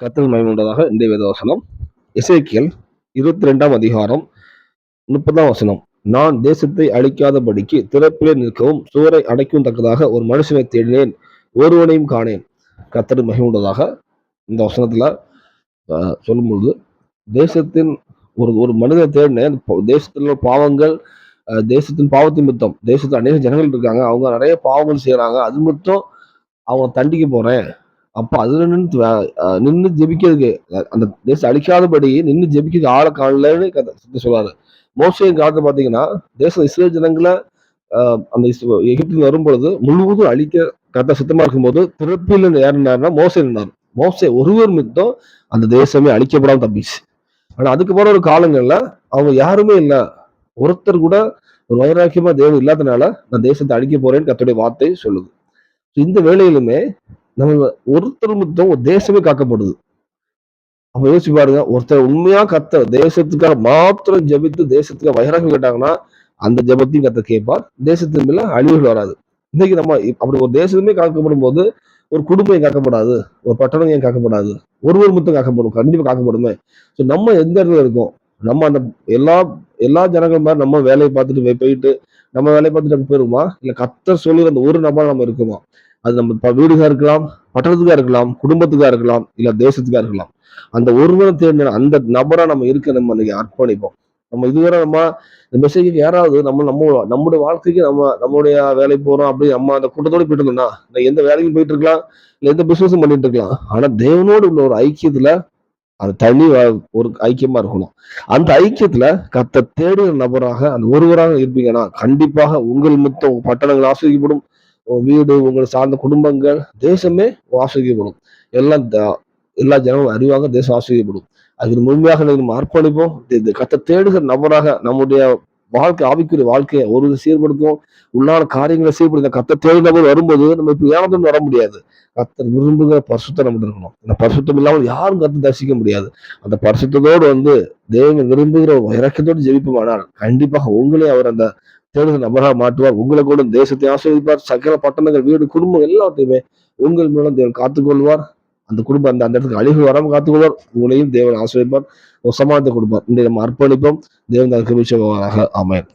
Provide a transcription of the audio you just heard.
கத்தல் மயமுண்டதாக இந்த வேதவசனம் இசைக்கியல் இருபத்தி ரெண்டாம் அதிகாரம் முப்பதாம் வசனம். நான் தேசத்தை அழிக்காதபடிக்கு திறப்பிலே நிற்கவும் சுவரை அடைக்கும் தக்கதாக ஒரு மனுஷனை தேடினேன் ஒருவனையும் காணேன். கத்தர் மகிமுண்டதாக இந்த வசனத்துல சொல்லும்பொழுது தேசத்தின் ஒரு ஒரு மனிதனை தேடினேன் தேசத்தில் பாவங்கள் தேசத்தின் பாவத்தின் மித்தம் தேசத்தில் அநேக ஜனங்கள் இருக்காங்க அவங்க நிறைய பாவங்கள் செய்யறாங்க அது மட்டும் அவங்க தண்டிக்க போறேன். அப்போ அதுல நின்று நின்று ஜெபிக்கிறதுக்கு அந்த தேசம் அழிக்காதபடி நின்று ஜெபிக்கிறது ஆளை காணலன்னு கதை சித்தர் சொல்றாரு. மோசையின் காலத்தை பாத்தீங்கன்னா தேசம் இஸ்ரேல் ஜனங்களை ஆஹ் அந்த எகிப்தில் வரும்பொழுது முழுவதும் அழிக்க கத்த சுத்தமா இருக்கும்போது திறப்பில் யார் மோசை நின்னார். மோசை ஒருவர் மித்தம் அந்த தேசமே அழிக்கப்படாம தப்பிச்சு. ஆனா அதுக்கப்புறம் ஒரு காலங்களில் அவங்க யாருமே இல்லை. ஒருத்தர் கூட ஒரு வைராக்கியமாக தேவன் இல்லாதனால நான் தேசத்தை அழிக்க போறேன்னு கத்துடைய வார்த்தை சொல்லுது. இந்த வேலையிலுமே நம்ம ஒருத்தர் மட்டும் ஒரு தேசமே காக்கப்படுது. அப்ப யோசிச்சு பாருங்க ஒருத்தர் உண்மையா கத்த தேசத்துக்காக மாத்திரம் ஜெபித்து தேசத்துக்காக வைராக்கியம் கேட்டாங்கன்னா அந்த ஜெபத்தையும் கத்த கேட்பார். தேசத்தின் மேல அழிவுகள் வராது. இன்னைக்கு நம்ம அப்படி ஒரு தேசமே காக்கப்படும் போது ஒரு குடும்பம் ஏன் காக்கப்படாது? ஒரு பட்டணம் ஏன் காக்கப்படாது? ஒருவர் மட்டும் காக்கப்படும் கண்டிப்பா காக்கப்படுமே. ஸோ நம்ம எந்த இடத்துல இருக்கோம்? நம்ம அந்த எல்லா எல்லா ஜனங்கள் மாதிரி நம்ம வேலையை பார்த்துட்டு போய்- போயிட்டு நம்ம வேலையை பார்த்துட்டு போயிருமா இல்லை கத்த சொல்லி அந்த ஒரு நபர் நம்ம இருக்குமா? அது நம்ம வீடுகா இருக்கலாம் பட்டணத்துக்கா இருக்கலாம் குடும்பத்துக்கா இருக்கலாம் இல்ல தேசத்துக்கா இருக்கலாம். அந்த ஒருவரை தேடின அந்த நபரா நம்ம இருக்க நம்ம இன்னைக்கு அர்ப்பணிப்போம். நம்ம இதுவரை நம்ம இந்த மெசேஜுக்கு யாராவது நம்ம நம்ம நம்முடைய வாழ்க்கைக்கு நம்ம நம்மளுடைய வேலைக்கு போறோம் அப்படி நம்ம அந்த கூட்டத்தோட போயிட்டு இருந்தோம்னா எந்த வேலைக்கும் போயிட்டு இருக்கலாம் இல்ல எந்த பிசினஸும் பண்ணிட்டு இருக்கலாம். ஆனா தேவனோடு உள்ள ஒரு ஐக்கியத்துல அது தனி ஒரு ஐக்கியமா இருக்கணும். அந்த ஐக்கியத்துல கத்த தேடுகிற நபராக அந்த ஒருவராக இருப்பீங்கன்னா கண்டிப்பாக உங்கள் மொத்தம் பட்டணங்கள் ஆசிரியப்படும் வீடு உங்களை சார்ந்த குடும்பங்கள் தேசமே ஆசிரியப்படும் எல்லாம் த- எல்லா ஜனமும் அறிவாங்க தேசம் ஆசிரியப்படும் அதுக்கு முழுமையாக நம்ம அர்ப்பணிப்போம். இந்த- கத்த தேடுகிற நபராக நம்முடைய வாழ்க்கை ஆவிக்குரிய வாழ்க்கையை ஒரு சீர்படுத்தும் உள்ளான காரியங்களை சீர்படுத்த கத்த தேடு நபர் வரும்போது நம்ம இப்படி ஏனத்தும் வர முடியாது. கத்தர் விரும்புகிற பரிசுத்தம் நம்ம இருக்கணும். அந்த பரிசுத்தம் இல்லாமல் யாரும் கத்து தரிசிக்க முடியாது. அந்த பரிசுத்தத்தோடு வந்து தேவன் விரும்புகிற ஒரு இறக்கத்தோடு ஜெபிப்போமானால் கண்டிப்பாக உங்களே அவர் அந்த தேடுகிற நபராக மாற்றுவார். உங்களை கூட தேசத்தை ஆசிரியப்பார் சகல பட்டணங்கள் வீடு குடும்பம் எல்லாத்தையுமே உங்கள் மூலம் தேவன் காத்துக்கொள்வார். அந்த குடும்பம் அந்த அந்த இடத்துக்கு அழிவு வராமல் காத்துக்கொள்வார். உங்களையும் தேவன் ஆசிரியப்பார் ஒரு சமாளத்தை கொடுப்பார். இன்றைய நம்ம அர்ப்பணிப்போம். தேவன் அதற்கு ஆமென்.